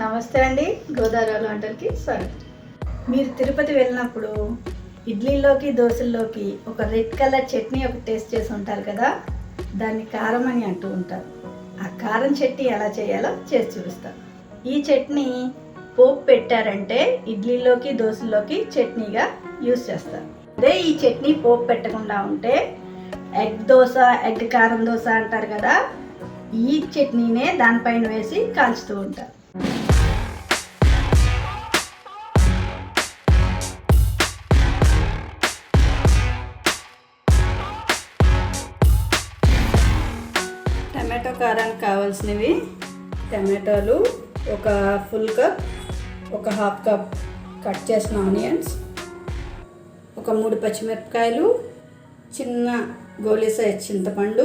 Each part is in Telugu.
నమస్తే అండి గోదావరి వంటలకి స్వాగతం. మీరు తిరుపతి వెళ్ళినప్పుడు ఇడ్లీలోకి దోశల్లోకి ఒక రెడ్ కలర్ చట్నీ ఒక టేస్ట్ చేసి ఉంటారు కదా దాన్ని కారం అని అంటూ ఉంటారు. ఆ కారం చట్నీ ఎలా చేయాలో చేసి చూపిస్తాను ఈ చట్నీ పోపు పెట్టారంటే ఇడ్లీలోకి దోశల్లోకి చట్నీగా యూస్ చేస్తారు. అదే ఈ చట్నీ పోపు పెట్టకుండా ఉంటే ఎగ్ దోశ ఎగ్ కారం దోశ అంటారు కదా ఈ చట్నీనే దానిపైన వేసి కాల్చుతూ ఉంటారు. టమాటో కారానికి కావాల్సినవి టమాటోలు ఒక ఫుల్ కప్ ఒక హాఫ్ కప్ కట్ చేసిన ఆనియన్స్ ఒక మూడు పచ్చిమిరపకాయలు చిన్న గోలీ సైజ్ చింతపండు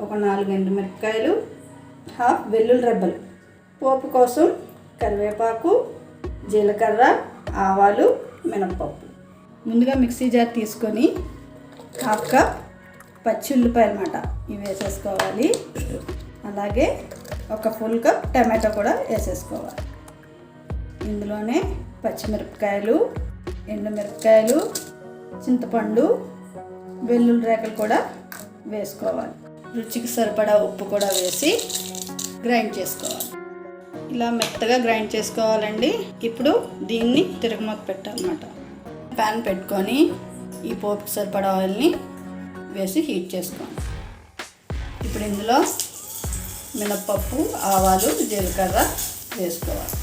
ఒక నాలుగు ఎండుమిరపకాయలు హాఫ్ వెల్లుల్లి రెబ్బలు పోపు కోసం కరివేపాకు జీలకర్ర ఆవాలు మినప్పప్పు. ముందుగా మిక్సీ జార్ తీసుకొని హాఫ్ కప్ పచ్చి ఉల్లిపాయ అనమాట ఇవి వేసేసుకోవాలి. అలాగే ఒక ఫుల్ కప్ టమాటో కూడా వేసేసుకోవాలి. ఇందులోనే పచ్చిమిరపకాయలు ఎండుమిరపకాయలు చింతపండు వెల్లుల్లి రేకలు కూడా వేసుకోవాలి. రుచికి సరిపడా ఉప్పు కూడా వేసి గ్రైండ్ చేసుకోవాలి. ఇలా మెత్తగా గ్రైండ్ చేసుకోవాలండి. ఇప్పుడు దీన్ని తిరగమత పెట్టాలన్నమాట. ప్యాన్ పెట్టుకొని ఈ పోపుకి సరిపడా ఆయిల్ని వేసి హీట్ చేసుకోండి. ఇప్పుడు ఇందులో మినప్పప్పు ఆవాలు జీలకర్ర వేసుకోవాలి.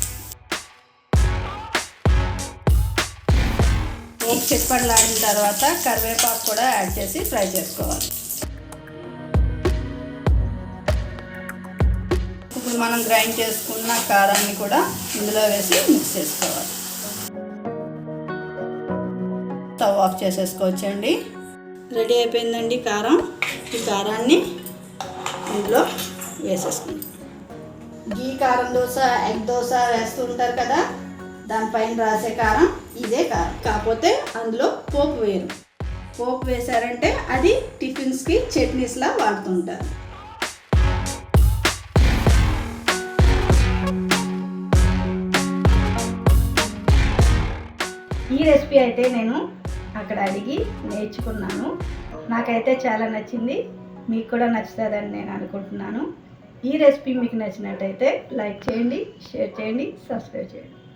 పోపు లాగిన తర్వాత కరివేపాకు కూడా యాడ్ చేసి ఫ్రై చేసుకోవాలి. ఇప్పుడు మనం గ్రైండ్ చేసుకున్న కారాన్ని కూడా ఇందులో వేసి మిక్స్ చేసుకోవాలి. Stove off చేసేసుకోవచ్చండి. రెడీ అయిపోయిందండి కారం. ఈ కారాన్ని ఇందులో వేసేసుకుంటాం గీ కారం దోశ ఎగ్ దోశ వేస్తూ ఉంటారు కదా దానిపైన రాసే కారం ఇదే కారం. కాకపోతే అందులో పోపు వేరు పోపు వేశారంటే అది టిఫిన్స్కి చట్నీస్లా వాడుతుంటారు. ఈ రెసిపీ అయితే నేను అక్కడ అడిగి నేర్చుకున్నాను. నాకైతే చాలా నచ్చింది. మీకు కూడా నచ్చుతుందని నేను అనుకుంటున్నాను. ఈ రెసిపీ మీకు నచ్చినట్టయితే లైక్ చేయండి షేర్ చేయండి సబ్స్క్రైబ్ చేయండి.